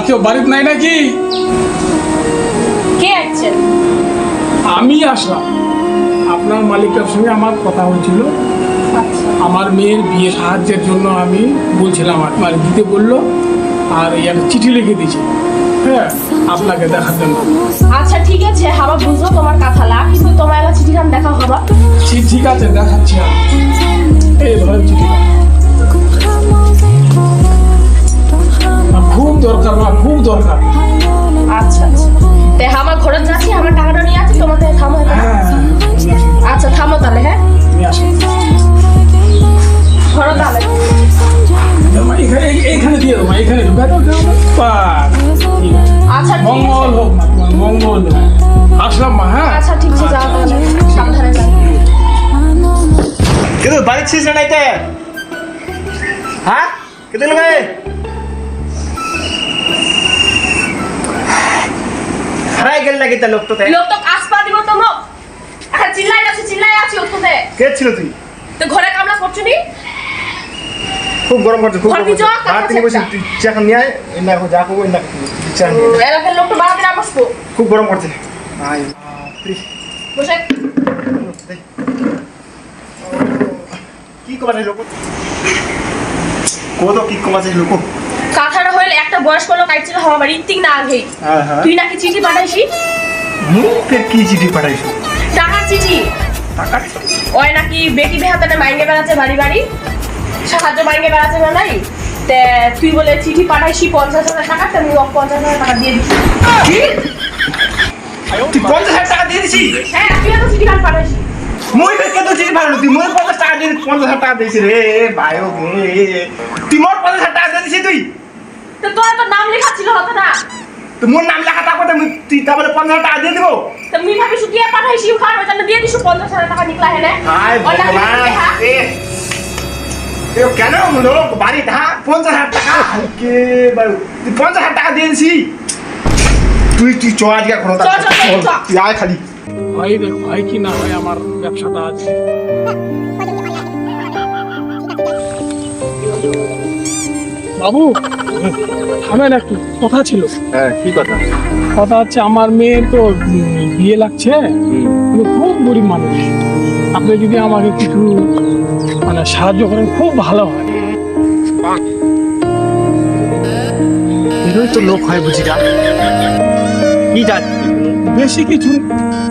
কেউ বাড়িতে নাই নাকি? কে আসছেন? আমি আসলাম। আপনার মালিকের সঙ্গে আমার কথা হয়েছিল। আচ্ছা। আমার মেয়ের বিয়ে সাহায্যের জন্য আমি বলছিলাম আর মানে দিতে বলল আর একটা চিঠি লিখে দিয়েছি। হ্যাঁ আপনাকে দেখার জন্য। আচ্ছা ঠিক আছে হাবা বুঝলো তোমার কথা লা কিন্তু তোমার চিঠিখান দেখা হবা? ঠিক আছে দেখাচ্ছি আমি। এই খুব দরকার মা খুব দরকার। আচ্ছা আচ্ছা। তে আমার ঘরে যাচ্ছি আমার টাকাটা নিয়ে আসছি তোমাদের থামো হ্যাঁ। আচ্ছা থামো তাহলে হ্যাঁ? ঘরে তাহলে। এখানে এইখানে দিয়ে দেবো এখানে ঢুকা আছে। আচ্ছা মঙ্গল হোক মা মঙ্গল হোক। আসলাম মা হ্যাঁ? আচ্ছা ঠিক আছে যাও তাহলে। সাবধানে যাও। কিন্তু বাড়ি ছিস না নাইতে? হ্যাঁ? হারাই গেল নাকি তা লোক তো তাই লোক তো আসপা দিব তোমরা। এখন চিল্লাই আছে চিল্লাই আছি ওতে কে ছিল তুই? তো ঘরে কামলা করছ খুব গরম করছে খুব গরম কি করছে। আর তিনি বসে চা খান নিয়ে না যা করব না চা এলাকার লোক তো বাড়াতে না বসবো। খুব গরম করছে। আয় বসে। কি কমাছে লোক? কত কি কমাছে লোক? বয়স্ক লোক আইছিল আমার বাড়ি ইন্তিক না আগে। হ্যাঁ হ্যাঁ। তুই নাকি চিঠি পাঠাইছি? মুখের কি চিঠি পাঠাইছো? টাকার চিঠি। টাকা ওই নাকি বেটি বেহাতানে মাইঙ্গে বেড়াচ্ছে বাড়ি বাড়ি? সাহায্য মাইঙ্গে বেড়াচ্ছে না নাই? তে তুই বলে চিঠি পাঠাইছি পঞ্চাশ হাজার টাকা তো আমি পঞ্চাশ হাজার টাকা দিয়ে দিচ্ছি কি? তুই পঞ্চাশ হাজার টাকা দিয়ে দিছিস হ্যাঁ তুই এত চিঠি কান পাঠাইছি মই ফের কত চিঠি ভালো তুই মই পঞ্চাশ টাকা দিয়ে পঞ্চাশ হাজার টাকা দিয়েছি রে ভাইও রে তুই মোর পঞ্চাশ হাজার টাকা দিয়ে দিছি তুই? তো তোর তো নাম লেখা ছিল হতো না তো মোর নাম লেখা থাকবে তো তুই তারপরে পঞ্চাশ টাকা দিয়ে দিব? তো মুই ভাবি শুকিয়ে পাঠাইছি ওখানে ওই জন্য দিয়ে দিছো পঞ্চাশ হাজার টাকা নিকলা হেনে। হাই ভগবান এ। এ কেন? লোক বাড়ি হ্যাঁ পঞ্চাশ হাজার টাকা। কে বাবু তুই পঞ্চাশ হাজার টাকা দিয়ে দিছি। তুই তুই চ আজকে কোনো। তুই আয় খালি। হয় দেখো হয় কি না হয় আমার ব্যবসাটা আছে। বাবু? থামেন একটু কথা ছিল। হ্যাঁ কি কথা? কথা হচ্ছে আমার মেয়ের তো বিয়ে লাগছে। খুব গরিব মানুষ। আপনি যদি আমাকে কিছু মানে সাহায্য করেন খুব ভালো হয়। এরই তো লোক হয় বুঝি না কি জানি বেশি কিছু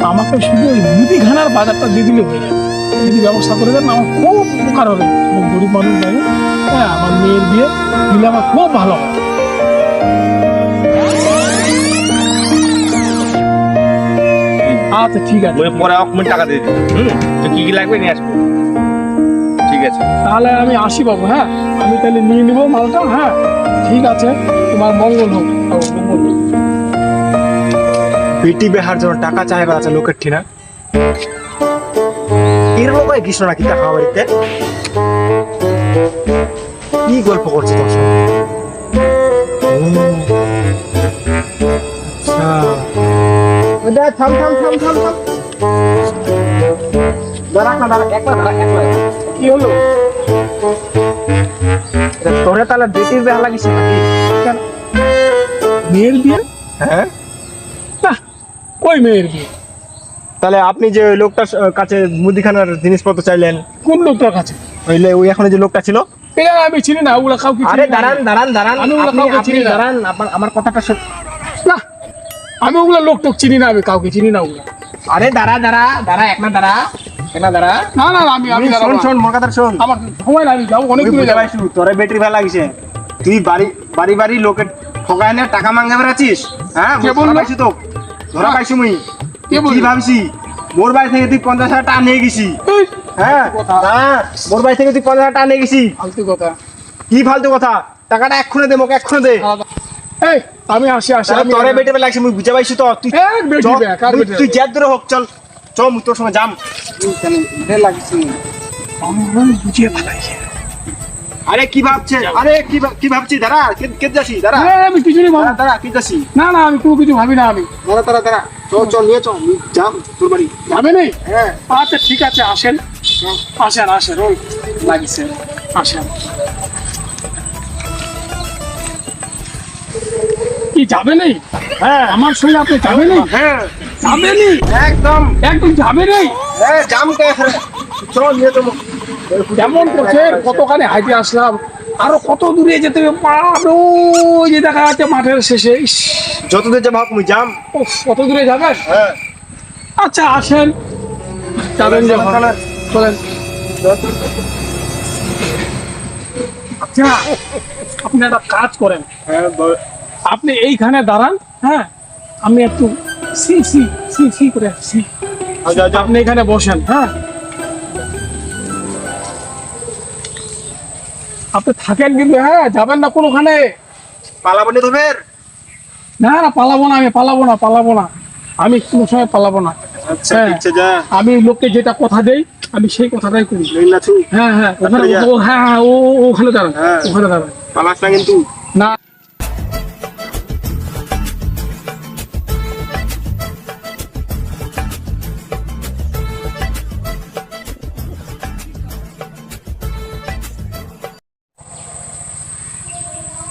আমাকে শুধু ওই মুদিখানার বাজারটা দিয়ে দিলে হয়ে যদি ব্যবস্থা করে দেন আমার খুব উপকার হবে। আমি গরিব মানুষ যাবে হ্যাঁ আমার মেয়ের বিয়ে দিলে আমার খুব ভালো হয়। আচ্ছা ঠিক আছে। মই পরে আমি টাকা দিয়ে দিই হুম? তো কি কি লাগবে নিয়ে আসব? ঠিক আছে। তাহলে আমি আসি বাবু হ্যাঁ? আমি তাহলে নিয়ে নিবো মালটা হ্যাঁ? ঠিক আছে তোমার মঙ্গল হোক। মঙ্গল হোক। বেটি বেহার জন্য টাকা চাইবার আছে লোকের ঠিনা। করে কৃষ্ণ নাকি টাকা বাড়িতে কি গল্প করছে তোর সঙ্গে? আচ্ছা। থাম থাম থাম থাম থাম। দাঁড়া না দাঁড়া একলা দাঁড়া একলা। কি হলো? তোরে তাহলে বেটির বেহা লাগিস নাকি? মেয়ের বিয়ে? হ্যাঁ? কই মেয়ের বিয়ে? তাহলে আপনি যে ওই লোকটার কাছে মুদিখানার জিনিসপত্র চাইলেন কোন লোকটার কাছে? ওইলে ওই এখন যে লোকটা ছিল? আমি চিনি না ওগুলা কাউকে আরে দাঁড়ান দাঁড়ান দাঁড়ান। আমি ওগুলো কাউকে চিনি দাঁড়ান আমার আমার কথাটা শোন। না আমি ওগুলা লোক টোক চিনি না আমি কাউকে চিনি না ওগুলা। আরে দাঁড়া দাঁড়া দাঁড়া এক না দাঁড়া এক না দাঁড়া। না না না, আমি আমি শোন শোন মোর কথা শোন। আমার সময় না আমি অনেক তুই দূরে বুঝে যাব তোরে বেটির ভালো লাগিছে। তুই বাড়ি বাড়ি বাড়ি লোকের ঠকায় না টাকা মাঙ্গে বেড়াচ্ছিস হ্যাঁ? কে তো। ধরা পাইছি মুই। কে? ভাবছি? মোর বাড়ি থেকে তুই পঞ্চাশ হাজার টাকা নিয়ে গেছি হ্যাঁ? কথা। হ্যাঁ? মোর বাড়ি থেকে তুই পঞ্চাশ হাজার টাকা নিয়ে গেছি ফালতু কথা। কি ফালতু কথা? টাকাটা এক্ষুনি দে মোকে এক্ষুনি দে। আলাদা। এই আমি আসি আসি আমি তোরে বেটে লাগছে মুই বুঝে পাইছি তো। তুই তুই জ্যাদ ধরে হোক চল। চ মুই তোর সঙ্গে যাম। আমার বুঝিয়ে ফেলাইছে আরে কি ভাবছে আরে কি ভাব- কি ভাবছি? দাঁড়া কে যাসি দাঁড়া। আমি কিছু নেই বাবা। দাঁড়া কি যাসি না না আমি কোনো কিছু ভাবি না আমি। দাঁড়া দাঁড়া দাঁড়া। চল চল নিয়ে চল। যাম তোর বাড়ি। যাবে নেই হ্যাঁ। আচ্ছা ঠিক আছে আসেন। আসেন আসেন ওই লাগিছে। আসেন। কি যাবেনই হ্যাঁ। আমার সঙ্গে আপনি যাবেনই হ্যাঁ। যাবেনই একদম। একদম যাবেনই হ্যাঁ জাম কে চল নিয়ে তো কেমন করছে কতখানি হাইটে আসলাম আরও কত দূরে যেতে হবে বাপ ওই যে দেখা যাচ্ছে মাঠের শেষে যত দূর যাব তুমি উফ, কত দূরে যাবেন হ্যাঁ। আচ্ছা আসেন। যাবেন যখন। চলেন। আচ্ছা আপনি একটা কাজ করেন। হ্যাঁ আপনি এইখানে দাঁড়ান হ্যাঁ? আমি একটু সি সি সি সি করে আসছি। আচ্ছা আচ্ছা। আপনি এখানে বসেন হ্যাঁ? আপনি থাকেন কিন্তু হ্যাঁ যাবেন না কোনোখানে। পালাবনি না না পালাবো না আমি পালাবো না পালাবো না। আমি কোনো সময় পালাবো না। আচ্ছা হ্যাঁ। আমি লোককে যেটা কথা দেই আমি সেই কথাটাই করি। হ্যাঁ হ্যাঁ ওখানে আচ্ছা, হ্যাঁ হ্যাঁ ওখানে দাঁড়ান হ্যাঁ। ওখানে দাঁড়ান। পালাস না কিন্তু।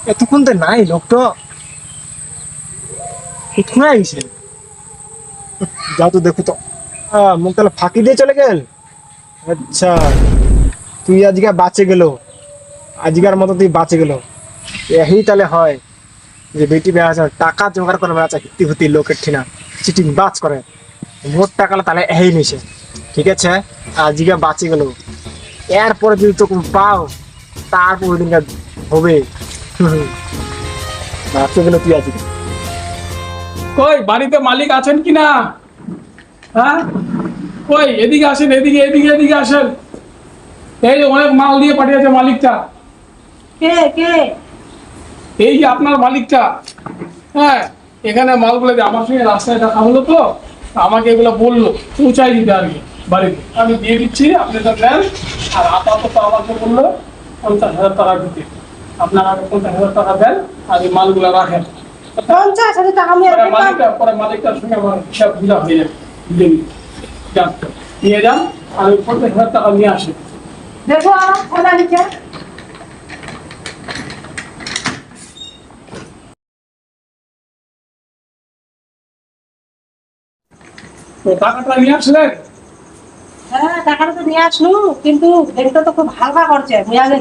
এতক্ষণ তো নাই লোকটা কোথায় আইছে। যাও তো দেখো তো। মুখ তাহলে ফাঁকি দিয়ে চলে গেল? আচ্ছা তুই আজকে বাঁচে গেল। আজকের মতো তুই বাঁচে গেল। এই তাহলে হয় যে বেটি বেড়া টাকা জোগাড় করে বেড়া হিতি হুতি লোকের ঠিনা। চিটিং বাজ করে। মোট টাকা তাহলে এই নিছে। ঠিক আছে? আজকে বাঁচে গেল। এরপরে যদি তোকে পাও, তারপর ওই দিনটা হবে। বাঁচে গেল তুই আজকে কই বাড়িতে মালিক আছেন কি না? হ্যাঁ? কই এদিকে আসেন এদিকে এদিকে এদিকে আসেন। এই যে অনেক মাল দিয়ে পাঠিয়েছে মালিকটা। কে কে? এই যে আপনার মালিকটা। হ্যাঁ এখানে মালগুলো দিয়ে আমার সঙ্গে রাস্তায় দেখা হলো তো আমাকে এগুলো বলল পৌঁছাই দিতে আর কি বাড়িতে। আমি দিয়ে দিচ্ছি আপনি তো নেন আর আপাতত আমাকে বলল পঞ্চাশ হাজার টাকা দিতে। আপনার পঞ্চাশ হাজার টাকা দেন আর এই মালগুলো রাখেন। পঞ্চাশ হাজার টাকা আমি মালিকটা পরে মালিকটার সঙ্গে আমার হিসাব বুঝা হয়ে যাবে। যান নিয়ে যান আর ওই পঞ্চাশ হাজার টাকা নিয়ে আসেন। দেখো আমার খাতা তো টাকাটা নিয়ে আসলেন? হ্যাঁ টাকাটা তো নিয়ে আসলু কিন্তু দেখতে তো খুব হালকা করছে। মুই আগে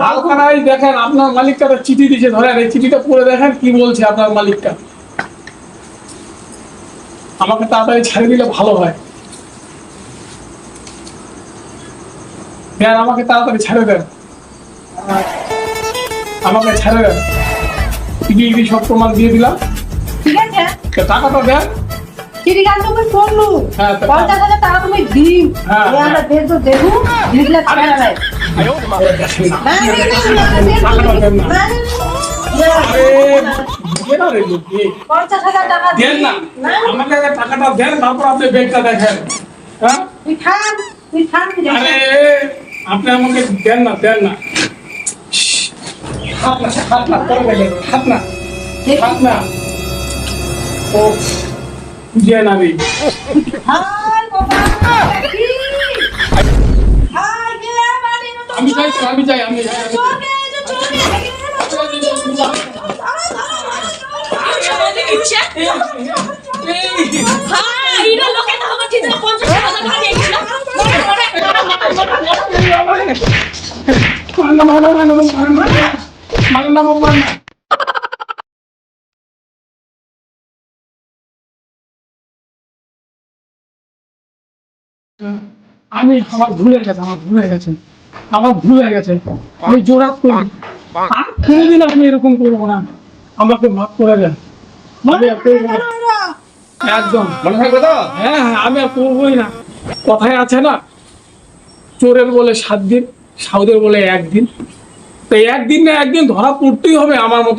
দেখেন। আপনার মালিকটা চিঠি দিয়েছে ধরেন এই চিঠিটা পড়ে দেখেন কি বলছে আপনার মালিকটা। আমাকে তাড়াতাড়ি ছেড়ে দিলে ভালো হয়। দেন আমাকে তাড়াতাড়ি ছেড়ে দেন। আমাকে ছেড়ে দেন। চিঠি ইডি সব প্রমাণ দিয়ে দিলাম। ঠিক আছে। তো টাকাটা দেন। চিঠি গান তুমি করলু হ্যাঁ, পঞ্চাশ হাজার টাকা তুমি হ্যাঁ, আমরা দেখব দেখু টাকাটা দেন। পঞ্চাশ হাজার টাকা না আমাকে টাকাটা তারপর আপনি ব্যাগটা দেখেন হ্যাঁ। আরে আপনি আমাকে দেন না দেন না হাত না হাত না হাত না হাত না ও বুঝে না রে হাই বাবা কি হাই কে বাড়ি না তো আমি আমি যাই আমি যাই আমি যাই। চোখে আমি আমার ভুল হয়ে গেছে আমার ভুল হয়ে গেছে আমার ভুল হয়ে গেছে। আমি জোরাত করি। আর কোনোদিন আমি এরকম করব না। আমাকে মাফ করে দেন। আমি আর করব না। একদম। মনে থাকবে তো? হ্যাঁ হ্যাঁ আমি আর করবোই না। কথায় আছে না চোরের বলে সাত দিন সাউদের বলে একদিন। তো একদিন না একদিন ধরা পড়তেই হবে আমার মতো